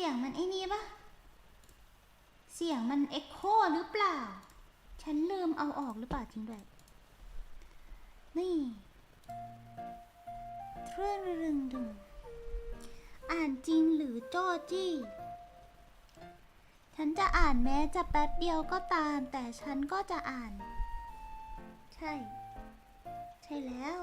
สียงมันไอ้นี้ปะเสียงมันเอ็กโคหรือเปล่า ฉันลืมเอาออกหรือเปล่าจริงด้วย นี่เรื่อรึงดึง อ่านจริงหรือโจ้จี้ ฉันจะอ่านแม้จะแป๊บเดียวก็ตาม แต่ฉันก็จะอ่าน ใช่ ใช่แล้ว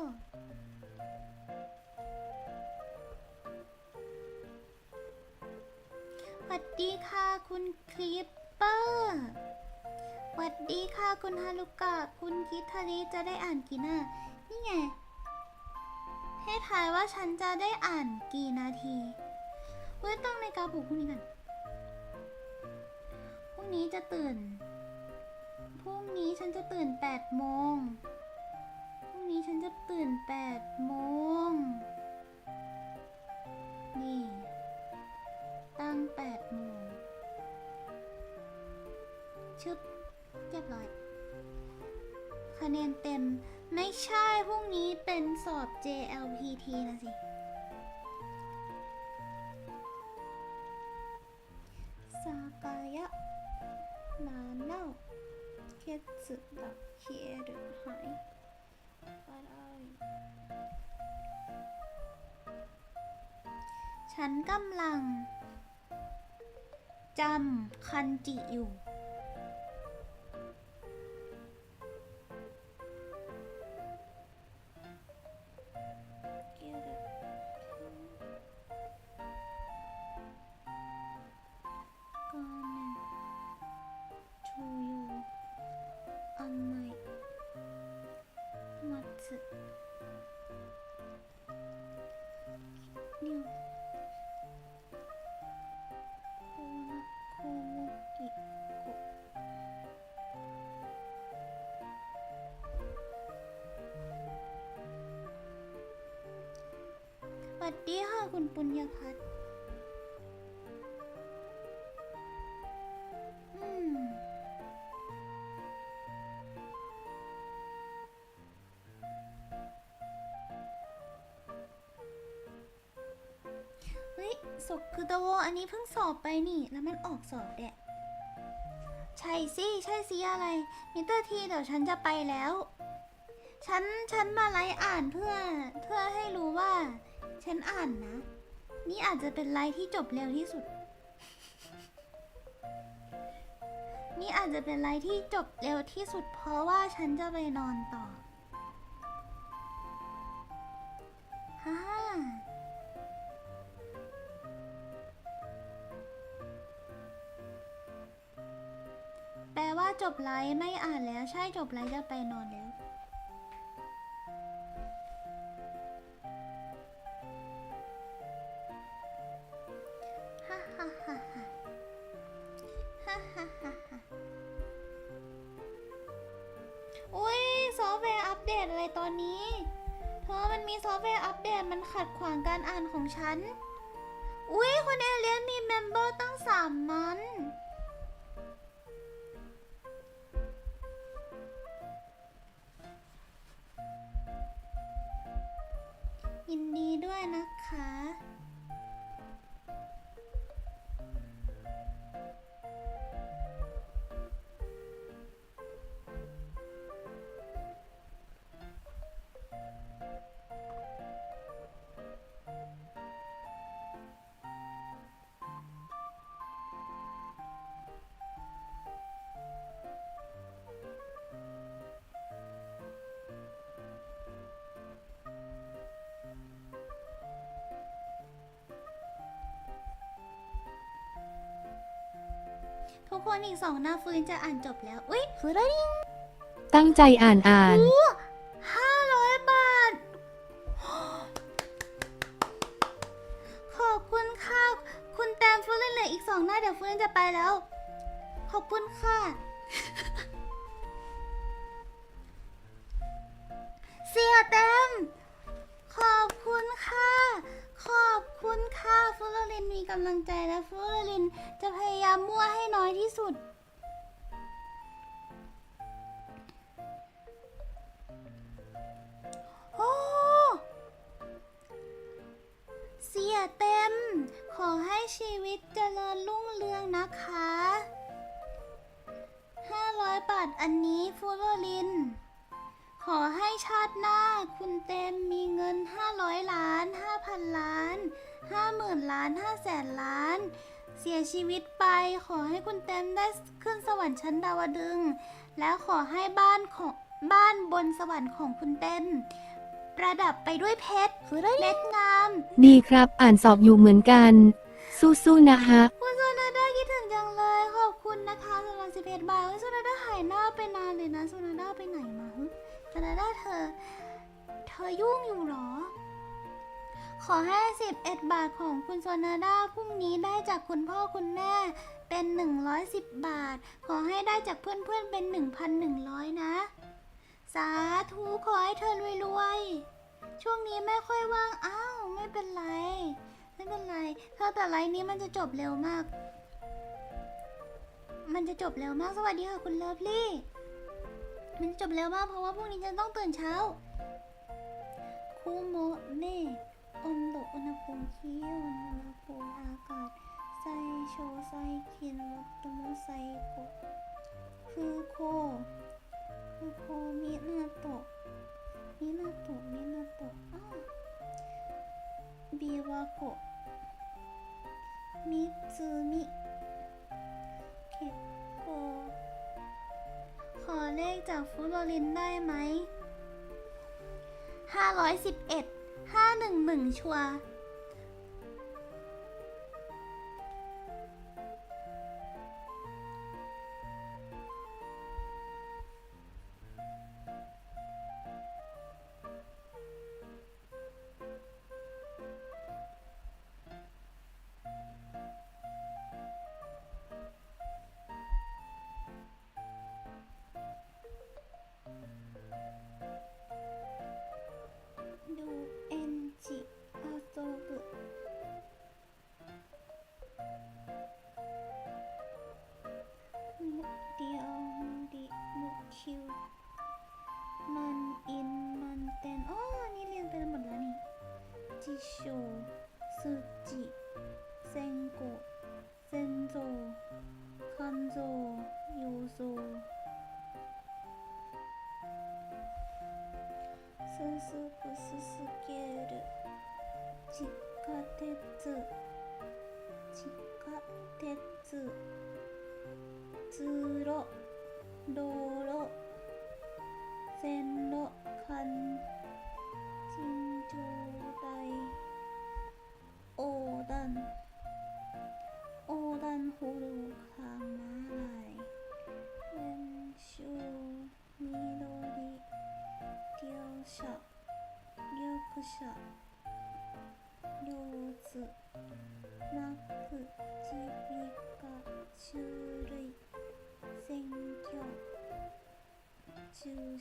วัสดีค่ะคุณคลิปเปอร์สวัสดีค่ะคุณฮารุกะ คุณคิทาริจะได้อ่านกี่หน้า นี่ไง ให้ทายว่าฉันจะได้อ่านกี่นาทีเว้ยต้องในกาปลุกพรุ่งนี้กันพรุ่งนี้จะตื่น พรุ่งนี้ฉันจะตื่น8โมง พรุ่งนี้ฉันจะตื่น8โมง คะแนนเต็ม ไม่ใช่พรุ่งนี้เป็นสอบ JLPT นะสิสากายะนาเน่าเคสึดะเคียรุหายอะไรฉันกำลังจำคันจิอยู่ ปุญญพัฒน์อืม เฮ้ยศกคือตะโวอันนี้เพิ่งสอบไปนี่ แล้วมันออกสอบแดะใช่สิ ใช่สิอะไร มิเตอร์ทีเดี๋ยวฉันจะไปแล้ว ฉัน ฉันมาไลฟ์อ่านเพื่อ เพื่อให้รู้ว่า ฉันอ่านนะ นี่อาจจะเป็นไลฟ์ที่จบเร็วที่สุด นี่อาจจะเป็นไลฟ์ที่จบเร็วที่สุด เพราะว่าฉันจะไปนอนต่อฮ่าแปลว่าจบไลฟ์ไม่อ่านแล้วใช่จบไลฟ์จะไปนอนแล้ว เดตอะไรตอนนี้ เธอมันมีซอฟต์แวร์อัปเดตมันขัดขวางการอ่านของฉัน อุ้ยคุณเอเลียนมีเมมเบอร์ตั้งสามมัน คนอีกสองหน้าฟื้นจะอ่านจบแล้ว อุ๊ยฟื้นแล้วนี่ตั้งใจอ่านอ่าน ห้าร้อยบาท ขอบคุณค่ะ คุณแตมฟื้นเหลืออีกสองหน้าเดี๋ยวฟื้นจะไปแล้ว ขอบคุณค่ะ เสียแตมขอบคุณค่ะ ขอบคุณค่ะ ฟูลลินมีกำลังใจและฟูลลินจะพยามมั่วให้น้อยที่สุด โอ้เสียเต็ม ขอให้ชีวิตเจริญรุ่งเรืองนะคะ 500 บาทอันนี้ฟูโรลิน ขอให้ชาติหน้าคุณเต็มมีเงิน 500 ล้าน 5,000 ล้าน 50,000 ล้าน5แสนล้าน เสียชีวิตไป ขอให้คุณเต็มได้ขึ้นสวรรค์ชั้นดาวดึงส์แล้วขอให้บ้านของบ้านบนสวรรค์ของคุณเต็มประดับไปด้วยเพชรเม็ดงาม ดีครับ อ่านสอบอยู่เหมือนกัน สู้ๆนะฮะคุณโซนาด้าคิดถึงจังเลย ขอบคุณนะคะสำหรับสิบเอ็ดบาทเฮ้ยโซนาด้าหายหน้าไปนานเลยนะโซนาด้าไปไหนมาหึโซนาด้าเธอ เธอยุ่งอยู่เหรอ ขอให้สิบเอ็ดบาทของคุณโซนาด้าพรุ่งนี้ได้จากคุณพ่อคุณแม่เป็น 110 บาท ขอให้ได้จากเพื่อนๆเป็น 1,100 นะ สาธุขอให้เธอรวยๆ ช่วงนี้ไม่ค่อยว่าง อ้าว ไม่เป็นไร ไม่เป็นไรเธอแต่ไลน์นี้มันจะจบเร็วมาก มันจะจบเร็วมาก สวัสดีค่ะคุณเลิฟลี่ มันจจบเร็วมากเพราะว่าพรุ่งนี้จะต้องตื่นเช้าคูโมเน่ อมโดอุณหภูมิที่อุณหภูมิอากาศไซโชไซคินวัตโมไซโกคือโคคือโคมินาโตะมินาโตะมินาโตะอ้าบิวาโกมิซูมิเคโกขอเลขจากฟลูโรลินได้ไหมห้าร้อยสิบเอ็ด 511 511ชัวร์ มันอิน มันเตนอ๋ออันนี่เรียนไปหมดแล้วนี่ จิโชซูจิ เซงโกะเซนโซ คันโซ ยูโซ すすくすすける地下鉄地下鉄通路道路 線路環鎮町大横断横断歩道構え文章緑業者緑者両津マップ耳鼻科中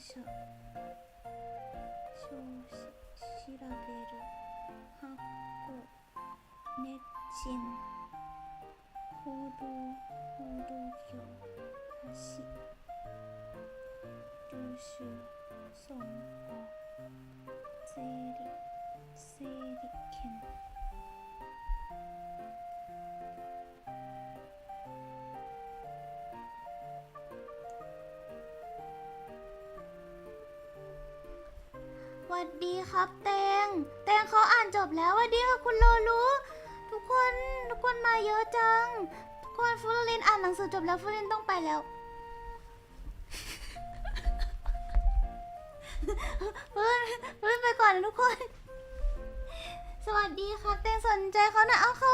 注射少子調べる発行熱心報道。報道業。橋領収。損。保税理。整理。券 วัดดีครับแตง แตงเขาอ่านจบแล้วหวัดดีค่ะคุณโลรู้ทุกคนทุกคนมาเยอะจัง ทุกคนฟลูรินอ่านหนังสือจบแล้วฟลูรินต้องไปแล้วเพื่อนเพื่อนไปก่อนนะทุกคน สวัสดีครับเตงสนใจเขานะเอาเขา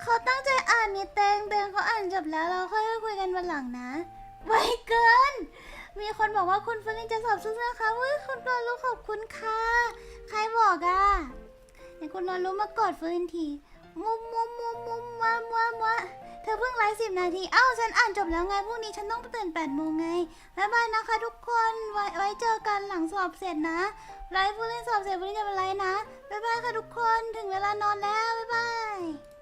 เขาตั้งใจอ่านนี่เตงเตงเขาอ่านจบแล้วเราค่อยคุยกันวันหลังนะไวเกิน มีคนบอกว่าคุณฟลินจะสอบสู้นะคะเว้ยคุณรอรู้ขอบคุณค่ะ ใครบอกอะไหนคุณรอรู้มากอดฟลินทีมุมมุมมุมมุมมัวมัวมัวเธอเพิ่งไลฟ์สิบนาที เอ้าฉันอ่านจบแล้วไงพรุ่งนี้ฉันต้องตื่นแปดโมงไงบ๊ายบายนะคะทุกคนไว้ไว้เจอกันหลังสอบเสร็จนะไลฟ์ผู้เล่นสอบเสร็จผู้เล่นจะเป็นไรนะบ๊ายบายค่ะทุกคนถึงเวลานอนแล้วบ๊ายบาย